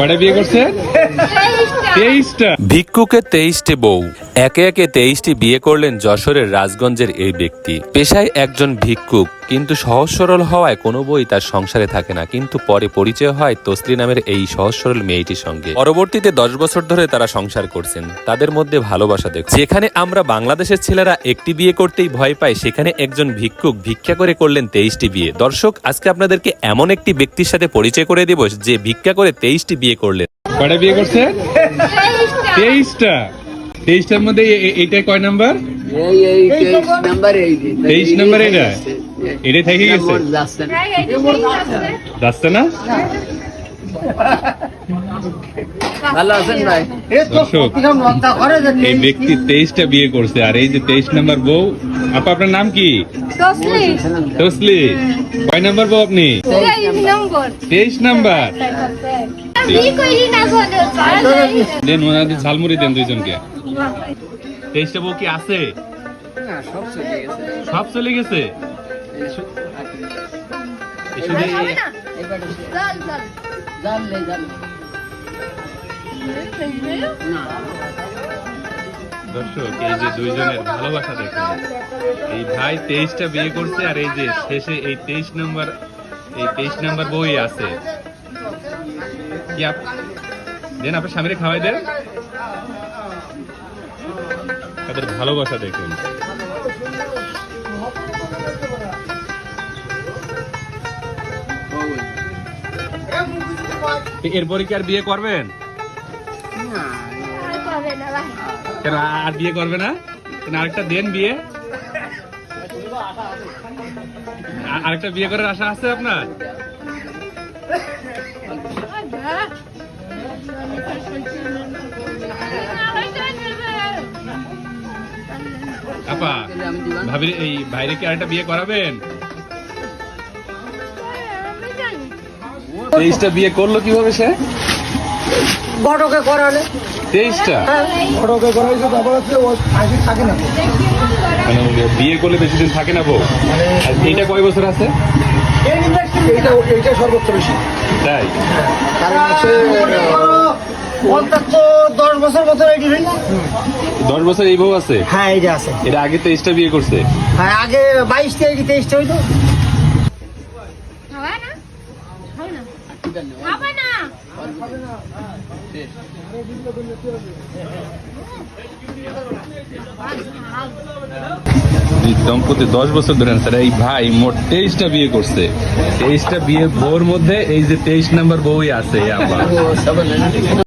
কয়টা বিয়ে করছে? ভিক্ষুকের তেইশটি বউ। একে একে তেইশটি বিয়ে করলেন যশোরের রাজগঞ্জের এই ব্যক্তি। পেশায় একজন ভিক্ষুক, কিন্তু সহজ সরল হওয়ায় কোনো বই তার সংসারে থাকে না। কিন্তু পরে পরিচয় হয় তসলি নামের এই সহজ সরল মেয়েটির সঙ্গে। পরবর্তীতে দশ বছর ধরে তারা সংসার করছেন। তাদের মধ্যে ভালোবাসা দেখ যেখানে আমরা বাংলাদেশের ছেলেরা একটি বিয়ে করতেই ভয় পাই, সেখানে একজন ভিক্ষুক ভিক্ষা করে করলেন তেইশটি বিয়ে। দর্শক, আজকে আপনাদেরকে এমন একটি ব্যক্তির সাথে পরিচয় করে দেব যে ভিক্ষা করে তেইশটি বিয়ে করলেন। কয়টা বিয়ে করছে? তেইশটা। তেইশটার মধ্যে এইটা কয় নাম্বার? এই এই তেইশ নাম্বার। এটা? এটাই থেকে গেছে? মোর যাচ্ছে না। এই ব্যক্তি তেইশটা বিয়ে করছে আর এই যে তেইশ নাম্বার বউ আপা আপনার নাম কি? তসলি কয় নাম্বার বউ আপনি? তেইশ নম্বর। দেন ওনাদের ঝালমুড়ি দেন দুইজনকে। তেইশটা বউ কি আছে? সব চলে গেছে। সব চলে গেছে? এই শুধু এই- এবারে চল চল। জাল লে, জাল। না, দর্শক এই যে দুইজনের ভালোবাসা দেখেন। এই ভাই তেইশটা বিয়ে করছে আর এই যে শেষে এই তেইশ নম্বর এই তেইশ নম্বর বই আছে। কি আপ দেন আপনার স্বামীরে খাওয়াই দেন। তাদের ভালোবাসা দেখুন। এরপরে কি আর বিয়ে করবেন? কেন, আর বিয়ে করবে না? কেন, আরেকটা দেন বিয়ে? আরেকটা বিয়ে করার আশা আছে আপনার? আপা ভাবির এই বাইরে কি আরেকটা বিয়ে করাবেন? তেইশটা বিয়ে করল কীভাবে সে? বড়কে করালে। তেইশটা? বড়কে করাইছে তারপর হচ্ছে ও আগে থাকে না। মানে বিয়ে করলে বেশি দিন থাকে না বউ? আর এইটা কয় বছর আছে? এইটা এইটা সর্বোচ্চ বেশি। তাই? কারণ হচ্ছে অন্তত দশ বছর মতো রেডি হই দশ বছর এই বউ আছে? হ্যাঁ এইটা আছে। এটা আগে তেইশটা বিয়ে করছে। হ্যাঁ আগে তেইশটা হইতো দম্পতি দশ বছর ধরে স্যার এই ভাই মোট তেইশটা বিয়ে করছে। তেইশটা বিয়ে বউর মধ্যে এই যে তেইশ নাম্বার বউই আছে না।